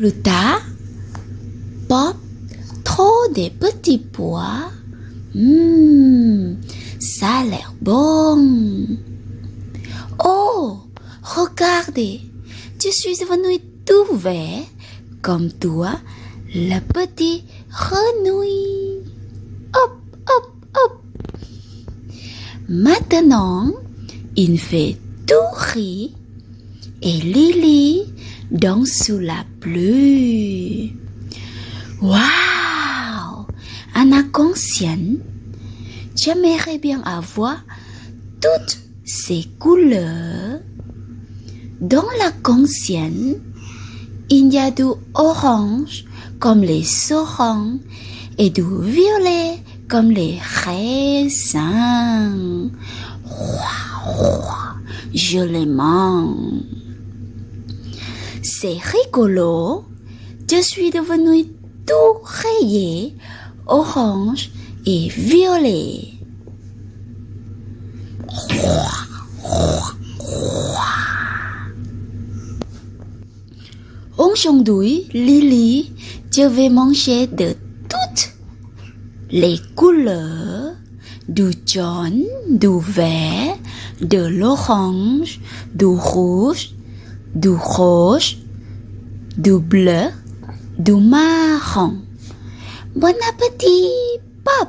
Plus tard, Pop trop des petits pois. Hum, ça a l'air bon. Oh, regardez, je suis devenu tout vert comme toi, le petit renouille. Hop, hop, hop. Maintenant, il fait tout rire et Lily danse sous la pluie. Waouh! Un inconscient, j'aimerais bien avoir toutes ces couleurs. Dans la conscience, il y a du orange comme les oranges et du violet comme les raisins. Je les mange. C'est rigolo. Je suis devenu tout rayé, orange et violet. Aujourd'hui, Lily, je vais manger de toutes les couleurs, du jaune, du vert, de l'orange, du rouge, du rose, du bleu, du marron. Bon appétit, Pop!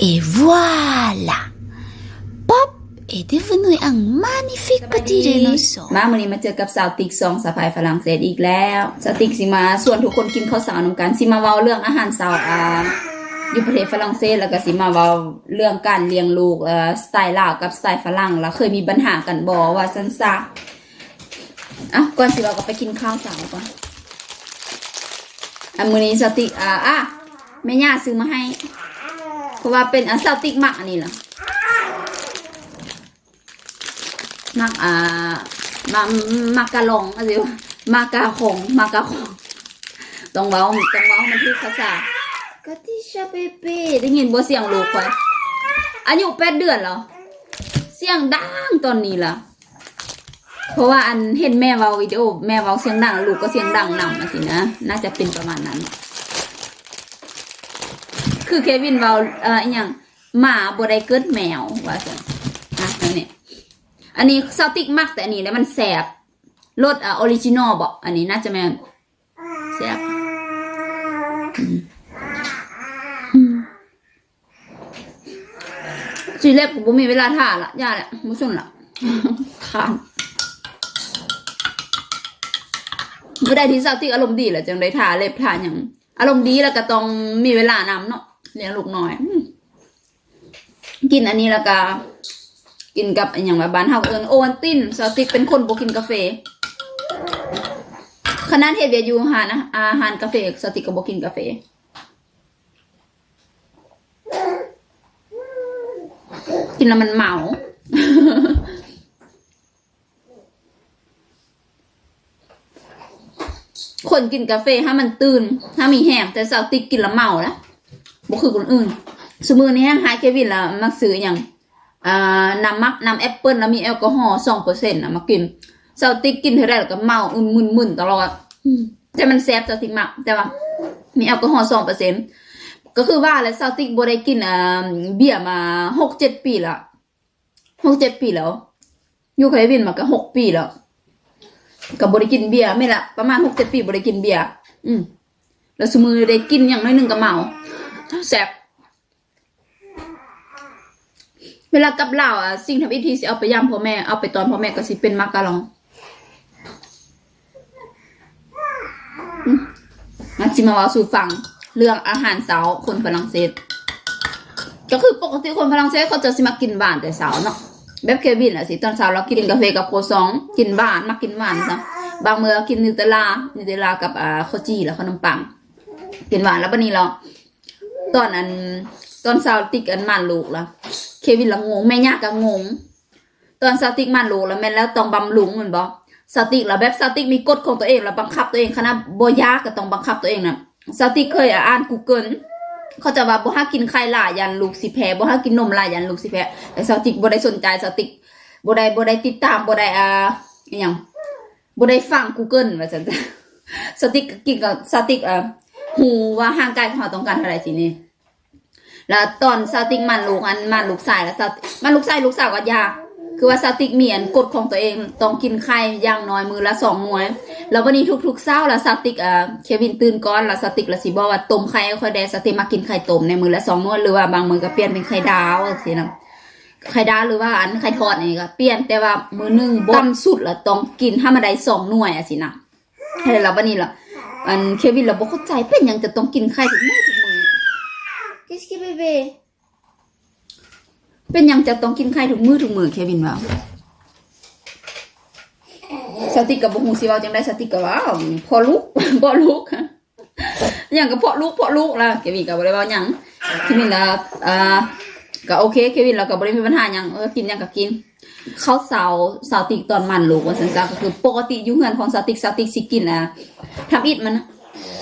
Et voilà! Pop est devenu un magnifique petit dinosaure. มาวันนี้มาเจอกับสาวติ๊กซองสะพายฝรั่งเศสอีกแล้วสาวติ๊กสิมาส่วนทุกคนกินข้าวสารนำกันสิมาเว้าเรื่องอาหารสาวอ่าอยู่ประเทศฝรั่งเศสแล้วก็สิมาเว้าเรื่องการเลี้ยงลูกเอ่อสไตล์ลาวกับสไตล์ฝรั่งแล้วเคยมีปัญหากันบ่ว่าซั่นซะ อะก่อนสิเราก็ไปกินข้าวสาวก่อนอะมื้อนี้สาติอ่าอะแม่ย่าซื้อมาให้ เพราะว่าเป็นอะสาวติ๊กมักอันนี้ล่ะมักอ่ามามากะลองอะไรวะมากาคงมากาคงต้องเว้าต้องเว้ามันคือภาษากะติชาเปเป้ได้ยินบ่เสียงลูกข่อยอายุแปดเดือนแล้วเสียงดังตอนนี้ล่ะ เพราะว่าอันเห็นแม่เว้าวิดีโอ แม่เว้าเสียงดัง ลูกก็เสียงดังนำนะสินะ น่าจะเป็นประมาณนั้น คือเควินเว้าเอ่ออหยังหมาบ่ได้เกิดแมวว่าซั่นอะอันนี้อันนี้ซาติกมักแต่อันนี้แล้วมันแสบรสอะออริจินอลบอกอันนี้น่าจะแม่แสบอืมอืมสีเล็บกูบ่มีเวลาท่าละย่าแหละมุสุนละขาน เมื่อใดที่ซาวติกอารมณ์ดีแหละจังได้ทาเล็บทาอย่างอารมณ์ดีแล้วก็ต้องมีเวลานำเนาะเลี้ยงลูกน้อยกินอันนี้แล้วก็กินกับอย่างแบบบ้านเฮาเอิ้นโอวัลตินสติกเป็นคนบ่กินกาแฟขนาดเฮ็ดเวียอยู่หานะอาหารกาแฟสติกก็บ่กินกาแฟกินแล้วมันเมา คนกินกาแฟถ้ามันตื่น ถ้ามีแห้งแต่สติกกินแล้วเมาล้วบ่คือคนอื่นสมือนี้หายเควินล้วมักซื้ออย่างอ่าน้ำมักน้ำแอปเปิลแล้วมีแอลกอฮอล์สองเปอร์เซ็นต์นะมากินเซาติกกินเท่าไรแล้วก็เมาอึนมึนมึนตลอดอืมแต่มันแซ่บเซาติกมากแต่ว่า มีแอลกอฮอล์สองเปอร์เซ็นต์ก็คือว่าแล้วเซาติกบ่ได้กินอ่าเบียร์มาหกเจ็ดปีละหกเจ็ดปีแล้วอยู่เคยวินมาก็หกปีแล้ว ก็บ่ได้กินเบียร์ไม่ละประมาณหกเจ็ดปีบ่ได้กินเบียร์อืมแล้วสมือได้กินอย่างน้อยหนึ่งก็เมาแซ่บเวลากับเหล่าอะสิ่งทำอิธีสิเอาไปย่ำพ่อแม่เอาไปตอนพ่อแม่ก็สิเป็นมาการองอืมงั้นสิมาว่าสู่ฟังเรื่องอาหารเช้าคนฝรั่งเศส ก็คือปกติคนฝรั่งเศสเขาจะสิมากินหวานแต่เช้าเนาะ แบบเควินอะสิตอนเช้าเรากินกาแฟกับโคซอง กินหวานมากินหวานจ้ะบางเมื้อกินนิวเตลานิวเตลากับอ่าข้าวจี่แล้วขนมปัง กินหวานแล้ววันนี้เรา ตอนอันตอนเช้าติกอันมันลูกละเควินละงงแม่ยากก็งง ตอนสติกมันรู้แล้วแม่แล้วต้องบำรุงแมันบ่สติกแล้วแบบสติกมีกฎของตัวเองแล้วบังคับตัวเองขนาดบ่ยากก็ต้องบังคับตัวเองนะสติกเคยอ่าน Google เเขาจะว่าบ่ให้กินไข่หลายยันลูกสิแพ้บ่ให้กินนมหลายยันลูกสิแพ้แต่สติกบ่ได้สนใจสติกบ่ได้บ่ได้ติดตามบ่ได้อ่าอหยังบ่ได้ฟัง Google ว่าซั่นจ้ะสติกกินกับสติกอ่อหูว่าห่างไกายของเขาต้องการเท่าไหร่สินี่แล้วตอนสติกมันลูกอันมันลูกสายแล้วสติมันลูกสายลูกสาวก็ยาก คือว่าสติกเมีอันกฎของตัวเองต้องกินไข่อย่างน้อยมือละสองหน่วย แล้ววันนี้ทุกๆเช้าล้วสติกเอ่อเควินตื่นก่อนล้วสติกละสิบอกว่าต้มไข่ค่อยแดสติกมากินไข่ต้มในมือละสองหน่วยหรือว่าบางมือก็เปลี่ยนเป็นไข่ดาวสินะไข่ดาวหรือว่าอันไข่ทอดนี่ก็เปลี่ยนแต่ว่ามือหนึ่งบต่ำสุดละต้องกินถ้ามาได้สองหน่วยอะสินะให้แล้ววันนี้ละอันเควินเราบ่เข้าใจเป็นยังจะต้องกินไข่ทุกมื้อทุกมือ Qu'est-ce que bébé เป็นยังจะต้องกินไข่ทุกมื้อทุกมื้อเควินว่าสติกกับบ่ฮู้สิว้าจังได๋สติกก็ว่าพอลูกบ่ลูกฮะหยังก็เพาะลูกพาะลูกล่ะเควินก็บ่ได้เว้าหยังเควินล่ะอ่าก็โอเคเควินเราก็บ่ได้มีปัญหายังเออกินยังก็กินข้าวสาวสาวติกตอนมันลูกว่าซั่นซะก็คือปกติอยู่เฮือนของสาวติกสาวติกสิกินอะทำอิดมันนะ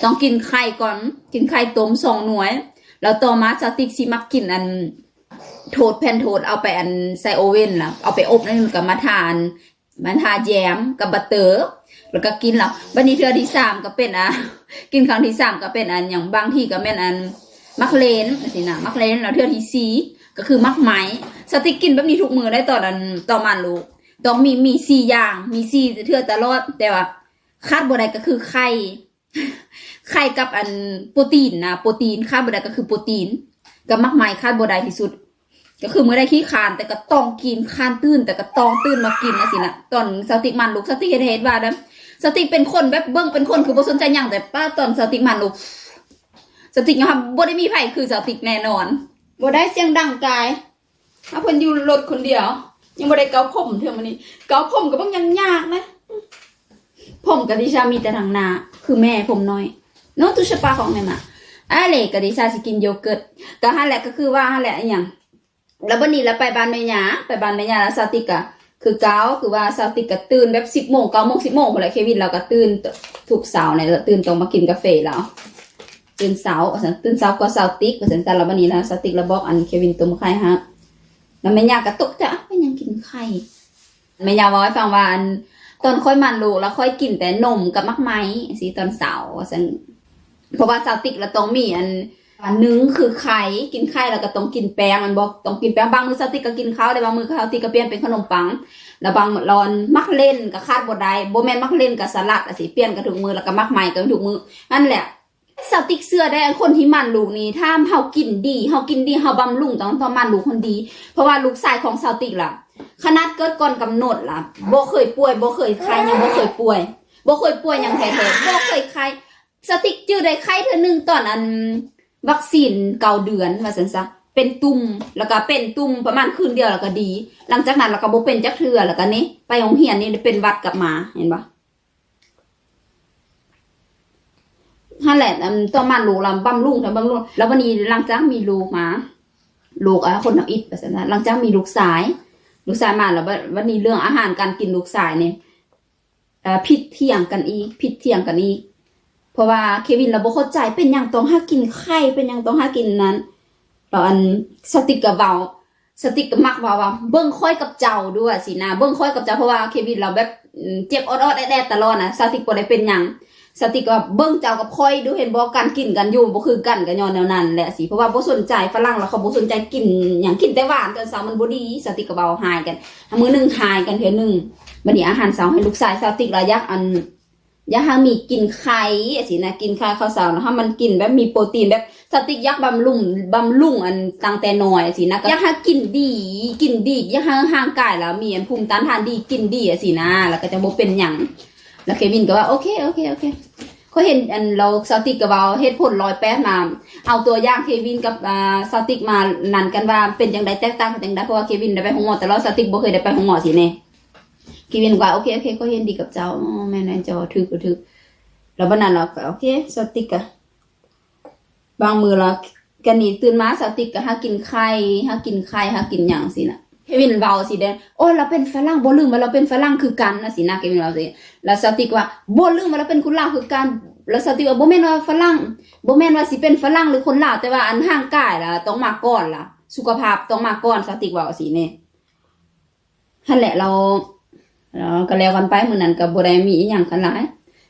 ต้องกินไข่ก่อน กินไข่ต้มสองหน่วย แล้วต่อมาสาวติกสิมักกินอัน โทษแผ่นโทษเอาไปอันใส่โอเว่นล่ะ เอาไปอบนั่นกับมาทาน มาทาแยมกับบัตเตอร์แล้วก็กินแล้ววันนี้เทือที่สามก็เป็นอะกินครั้งที่สามก็เป็นอันอย่างบางที่ก็เป็นอันมักเลนสินะมักเลนแล้วเทือที่สี่ก็คือมักไหมสติกกินแบบนี้ทุกมือได้ตอนอันต่อมันลูกต้องมีมีสี่อย่างมีสี่เทือตลอดแต่ว่าคาดบ่ไดก็คือไข่ไข่กับอันโปรตีนนะโปรตีนคาดบ่ไดก็คือโปรตีนกับมักไหมคาดบ่ไดที่สุด ก็คือเมื่อได้ขี้คานแต่ก็ต้องกินคานตื้น แต่ก็ต้องตื้นมากินนะสินะตอนสติมันลูกสติเฮ็ดเฮ็ดว่านะสติเป็นคนแบบเบิ้งเป็นคนคือบ่สนใจหยังแต่ป้าตอนสติมันลูกสตินะครับบ่ได้มีไผคือสติแน่นอนบ่ได้เสียงดังกายถ้าเพิ่นอยู่รถคนเดียว ยังบ่ได้เกาผมเท่ามันนี้เกาผมก็บ่ยังยากนะผมกับดิชามีแต่ทางหน้าคือแม่ผมน้อยโน้ตุชปาของแม่มาอะไรกับดิชาสิกินโยเกิร์ตก็หั่นแหละก็คือว่าหั่นแหละอหยัง แล้ววันนี้เราไปบ้านแม่ยาไปบ้านแม่ยาแล้วซาติกะคือเก้าคือว่าซาติกก็ตื่นแบบสิบโมงเก้าโมงสิบโมงคนละเควินเราก็ตื่นทุกสาร์เนี่ยตื่นตรงมากินกาแฟแล้วตื่นเสาร์ว่าซั่นตื่นเสาร์ก็ซาติกว่าสันแต่ละวันนี้แล้วซาติกเราบอกอันเควินต้มไข่ฮะแล้วแม่ยาก็ตกใจอ้าวเป็นหยังกินไข่แม่ยาบอกให้ฟังว่าอันตอนค่อยมันลูกแล้วค่อยกินแต่นมกับมักไม้สิตอนเสาวสันเพราะว่าซาติกเราต้องมีอัน อันหนึ่งคือไข่กินไข่แล้วก็ต้องกินแป้งมันบอกต้องกินแป้งบางมือสติกก็กินข้าวได้บางมือสติก็เปลี่ยนเป็นขนมปัง แล้วบางรอนมักเล่นกับคาดบ่ได้บ่แม่นมักเล่นกับสลัดอะสิเปลี่ยนกับถุกมือแล้วก็มักใหม่กับถุกมือนั่นแหละสติกเสื้อได้คนที่มันลูกนี่ถ้าเฮากินดีเฮากินดีเฮาบำรุงต้องต้องมันลูกคนดี เพราะว่าลูกชายของสติกล่ะขนาดเกิดก่อนกำหนดล่ะบ่เคยป่วยบ่เคยไข้ยังบ่เคยป่วยบ่เคยป่วยยังแท้ๆบ่เคยไข้สติกจื้อได้ไข้เทื่อหนึงตอนอัน วัคซีนเก่าเดือนว่าสันซะเป็นตุ่มแล้วก็เป็นตุ่มประมาณคืนเดียวแล้วก็ดี หลังจากนั้นเราก็บ่เป็นจักเทื่อแล้วก็นี่ไปโรงเรียนนี่เป็นวัดกลับมาเห็นปะนั่นแหละต่อมาลูกเราบำรุงทำบำรุงแล้ววันนี้หลังจากมีลูกมาลูกอะคนทำอิดว่าสันซะหลังจากมีลูกสาย ลูกสายมาแล้ววันนี้เรื่องอาหารการกินลูกสายเนี่ยผิดเที่ยงกันอีกผิดเที่ยงกันอีก เพราะว่าเควินเราบ่เข้าใจเป็นหยังต้องหากินไข่เป็นหยังต้องหากินนั้นเราอันสติกกับเบาสติกกับมักว่าว่าเบิ้งค่อยกับเจ้าด้วยสินะเบิ้งค่อยกับเจ้าเพราะว่าเควินเราแบบเจ็บออดๆแดดๆตลอดนะสติกบ่ได้เป็นหยังสติกก็เบิ้งเจ้ากับค่อยดูเห็นบ่การกินกันอยู่บ่คือกันกันย้อนแนวนั้นแหละสิเพราะว่าบ่สนใจฝรั่งแล้วเขาบ่สนใจกินหยังกินแต่หวานตอนเช้ามันบ่ดีสติกกับเบาหายกันมื้อหนึงหายกันเทื่อหนึงบัดนี้อาหารเช้าให้ลูกชายสติกระยักอัน ยากให้มีกินไข่สินะกินไข่ข้าวสารแล้วถ้ามันกินแบบมีโปรตีนแบบสติกยักษ์บำรุงบำรุงอันตังแต่น้อยสินะยากให้กินดี กินดียากให้ห่างกายแล้วมีอันภูมิต้านทานดีกินดีสินะ แล้วก็จะบ่เป็นหยังแล้วเควินก็ว่าโอเคโอเคโอเคเขาเห็นอันเราสติกกับเราเฮ็ดผลลอยแป๊ดมา เอาตัวอย่างเควินกับอ่าสติกมานันกันว่าเป็นจังไดแตกต่างกันจังไดเพราะว่าเควินได้ไปห้องหมอแต่เราสติกบ่เคยได้ไปห้องหมอสิแน่ กีวินว่าโอเคโอเคก็เห็นดีกับเจ้าแม่นายเจ้าถือก็ถือแล้วบันนั้นเราก็โอเคสติกอะบางมือเรากันนี่ตื่นมาสติกก็หากินไข่หากินไข่หากินหยังสินะเควินเบาสิเด้อโอ้ยเราเป็นฝรั่งบ่ลืมว่าเราเป็นฝรั่งคือกันนะสินะเควินเราสิแล้วสติกว่าบ่ลืมว่าเราเป็นคนลาวคือกันแล้วสติกว่าบ่แม่นว่าฝรั่งบ่แม่นว่าสิเป็นฝรั่งหรือคนลาวแต่ว่าอันห่างกายล่ะต้องมาก่อนล่ะ สุขภาพต้องมาก่อนสติกว่าสิเนี่ยนั่นแหละเรา แล้วก็แล้วกันไปมื้อนั้นก็บ่ได้มีอีหยังกันหลาย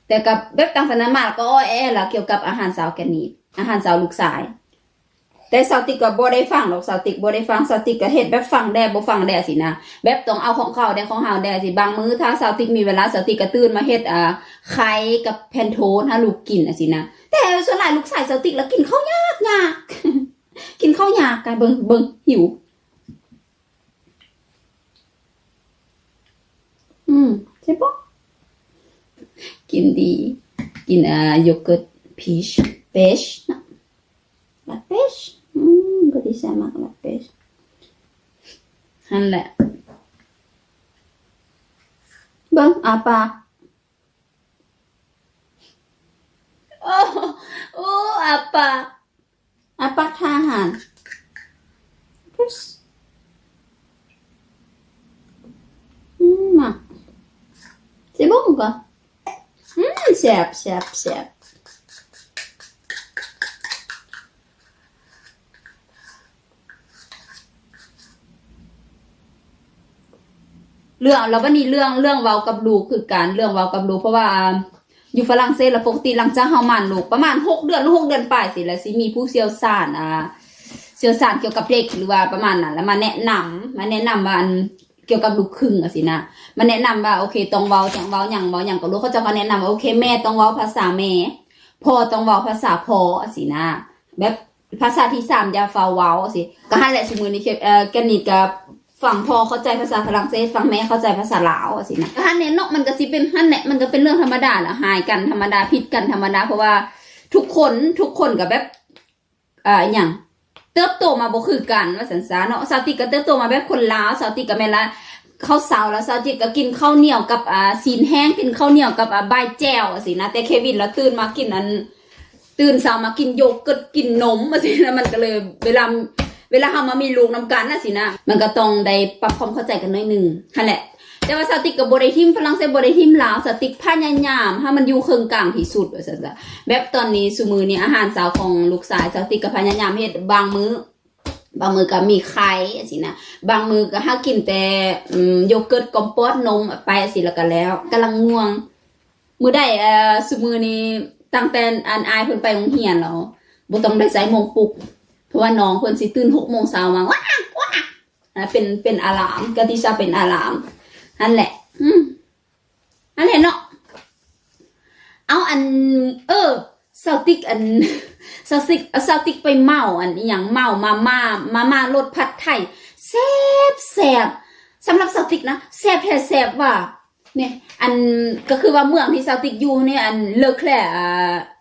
แต่กับแบบต่างศาสนามาก็อ้อแอละเกี่ยวกับอาหารสาวแกนีอาหารสาวลูกสาย แต่สาวติกก็บ่ได้ฟังหรอกสาวติกบ่ได้ฟังสาวติกก็เฮ็ดแบบฟังแด่บ่ฟังแด่สินะแบบต้องเอาของเขาแด่ของเฮาแด่สิบางมื้อถ้าสาวติกมีเวลาสาวติกก็ตื่นมาเฮ็ดอ่าไข่กับแพนโทสให้ลูกกินอะสินะแต่ส่วนหลายลูกชายสาวติกแล้วกินข้าวยากยากกินข้าวยากกันเบิ่งเบิ่งหิว อืมใช่ปะกินดีกินอ่าโยเกิร์ตพีชเปชนะลาเปชอืมก็ C'est bon ou pas Hum, c'est c'est c'est เรื่องแล้ววันนี้เรื่องเรื่องเว้ากับลูกคือการเรื่องเว้ากับลูกเพราะว่าอยู่ฝรั่งเศสแล้วปกติหลังจากเฮามันลูกประมาณหกเดือนหรือหกเดือนปลายสิแล้วสิมีผู้เชี่ยวชาญอ่าเชี่ยวชาญเกี่ยวกับเด็กหรือว่าประมาณนั้นแล้วมาแนะนำมาแนะนำว่าอัน เกี่ยวกับลูกครึ่งอะสินะมาแนะนำว่าโอเคต้องเว้าจังเว้าหยังเว้าหยังก็รู้เขาจะมาแนะนำว่าโอเคแม่ต้องเว้าภาษาแม่พ่อต้องเว้าภาษาพ่ออะสินะ แบบภาษาที่สามอย่าเฝ้าเว้าอะสิก็หั่นแหละสมมุตินี่เอ่อแกนิดกับฝั่งพ่อเข้าใจภาษาฝรั่งเศสฝั่งแม่เข้าใจภาษาลาวอะสินะฮันเนเนาะมันก็สิเป็นฮันเนี่ยมันก็เป็นเรื่องธรรมดาแหละหายกันธรรมดาผิดกันธรรมดาเพราะว่าทุกคนทุกคนกับแบบอ่าอย่าง เติบโตมาบ่คือกันว่าสันสาเนาะสาวติกก็เติบโตมาแบบคนลาวสาวติกก็แม่ละข้าวสาวแล้วสาวติกก็กินข้าวเหนียวกับอ่าซีนแห้งกินข้าวเหนียวกับอ่าใบแจ่วสินะแต่เควินแล้วตื่นมากินอัน ตื่นเช้ามากินโยเกิร์ตกินนมอะสินะมันก็เลยเวลาเวลาเรามามีลูกนำกันน่ะสินะมันก็ต้องได้ปรับความเข้าใจกันหน่อยหนึ่งนั่นแหละ แต่ว่าสติกกับบได้ทิมฝรั่งเศสบได้ทิมลาวสติกพยายามให้มันอยู่เครื่องกลางที่สุดว่าซั่นจ้ะแบบตอนนี้สุมือนี้อาหารเช้าของลูกชายสติกก็พยายามเฮ็ดบางมื้อบางมือก็มีไข่สินะ บางมือก็หากินแต่โยเกิร์ตคอมโพตนมไปสิแล้วก็แล้วกำลังง่วง มือใดเอ่อสุมือนี้ตั้งแต่อันอายเพิ่นไปโรงเรียนแล้วบ่ต้องได้ใส่โมงปลุก เพราะว่าน้องเพิ่นสิตื่นหกโมงเช้ามาว้าว้าเป็นเป็นอะลามกติชาเป็นอะลาม นั่นแหละ อืมนั่นแหละเนาะเอาอัน เออซาวติกอันซาวติกซาวติกไปเมาอันอย่างเมามาม่ามาม่ารสผัดไทยแซ่บแซ่บสำหรับซาวติกนะแซ่บแท้แซ่บว่าเนี่ยอันก็คือว่าเมืองที่ซาวติกอยู่เนี่ยอันเลอแคล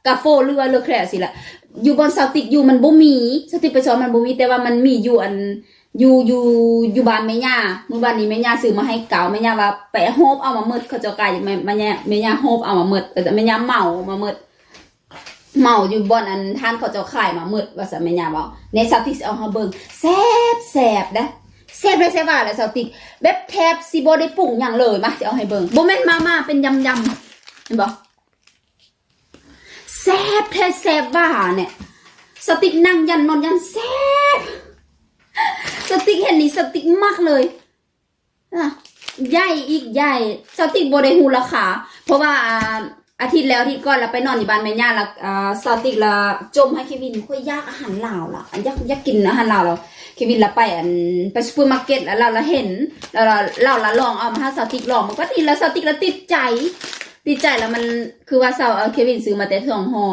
กาโฟหรือว่าเลอแคลสิละอยู่บนเซาติกอยู่มันบ่มีเซาติกไปสอนมันบ่มีแต่ว่ามันมีอยู่อัน อยู่อยู่อยู่บ้านแม่ย่าเมื่อวานนี้แม่ย่าซื้อมาให้เก่าแม่ย่าว่าไปโฮบเอามาหมดเขาเจ้ากายแม่แม่ย่าแม่ย่าโฮบเอามาหมดแต่แม่ย่าเมามาหมดเมาอยู่บนอันท่านเขาเจ้าขายมาหมดว่าซะแม่ย่าบอกในซาติกสิเอาเฮาเบิ่งแซ่บแซ่บนะแซ่บเลยแซ่บว่าเลยเซาติกแบบแทบสิบ่ได้ปรุงหยังเลยมาสิเอาให้เบิ่งบ่แม่นมาม่าเป็นยำๆเห็นบ่แซบแท้แซบบ้าเนี่ยสติกนั่งยันนอนยันแซบ สติกเห็นนี่สติกมากเลยอะใหญ่อีกใหญ่สติกโบได้หูราคาเพราะว่าอาทิตย์แล้วที่ก่อนเราไปนอนอยู่บ้านแม่ย่าแล้วอ่าสติกละจมให้เควินค่อยยากอาหารลาวล่ะอยากยากกินอาหารลาวเราเควินละไปอันไปซูเปอร์มาร์เก็ตแล้วเราละเห็นแล้วเราเราละลองเอามาให้สติกลองมันก็ดีแล้วสติกละติดใจติดใจแล้วมันคือว่าเซาเอาเควินซื้อมาแต่สองห่อ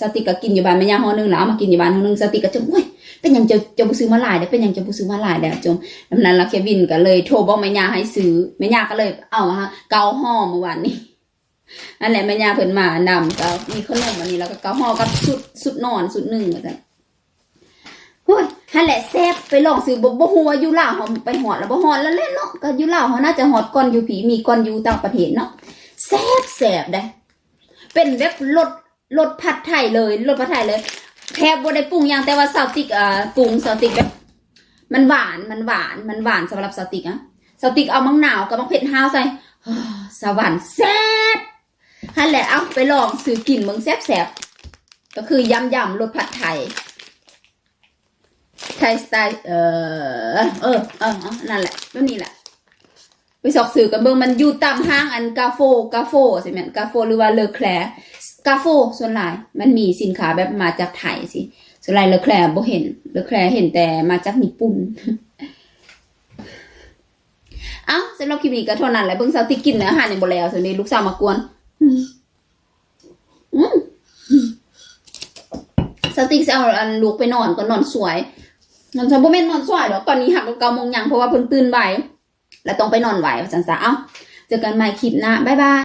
สติกก็กินอยู่บ้านแม่ย่าห่อหนึงแล้วเอามากินอยู่บ้านห่อหนึงสติกก็จมโอ้ย เป็นยังจะจะบ่ซื้อมาหลายได้เป็นยังจะบ่ซื้อมาหลายได้อจมดังนั้นแล้วเควินก็เลยโทรบอกแม่ยาให้ซื้อแม่ยาก็เลยเอามาเกาห่อเมื่อวานนี้นั่นแหละแม่ยาเพิ่นมานำก็มีขนมอันนี้แล้วก็เกาห่อกับสุดสุดนอนสุดหนึ่งว่าซั่นโอ้ยนั่นแหละแซ่บไปลองซื้อบ่บ่ฮู้ว่าอยู่ลาวเฮาไปฮอดแล้วบ่ฮอดแล้วแหละเนาะก็อยู่ลาวเฮาน่าจะฮอดก่อนอยู่ผีมีก่อนอยู่ต่างประเทศเนาะแซ่บแสบได้เป็นแบบรสรสผัดไทยเลยรสผัดไทยเลย แทบบ่ได้ปรุงอย่างแต่ว่าซาวติกอ่าปรุงซาวติกแบบมันหวานมันหวานมันหวานสำหรับซาวติกอะซาวติกเอามังหนาวกับมังเผ็ดห้าวใส่สวรรค์แซ่บฮันแหละเอาไปลองซื้อกินเมืองแซ่บแซบๆก็คือยำยำรสผัดไทยไทยสไตล์เออเออเออเออนั่นแหละแบบนี้แหละ ไปสอกสื่อกันเบิ่งมันอยู่ตามห้างอันกาโฟกาโฟใช่ไหมกาโฟหรือว่าเลอแคลกาโฟส่วนหลายมันมีสินค้าแบบมาจากไทยสิส่วนหลายเลอแคลบ่เห็นเลอแคลเห็นแต่มาจากญี่ปุ่นเอ้าสำหรับคลิปนี้ก็เท่านั้นแหละเบิ่งสาวติกกินเนื้ออาหารยังบ่แล้วส่วนนี้ลูกสาวมากวนอืมอืมสาวติกจะเอาอันลูกไปนอนก็นอนสวยนอนสวยบ่แม่นนอนสวยดอกตอนนี้หักก็เก้าโมงยังเพราะว่าเพิ่นตื่นไว แล้วต้องไปนอนไหวอาซั่นซะเอ้าเจอกันใหม่คลิปหน้าบ๊ายบาย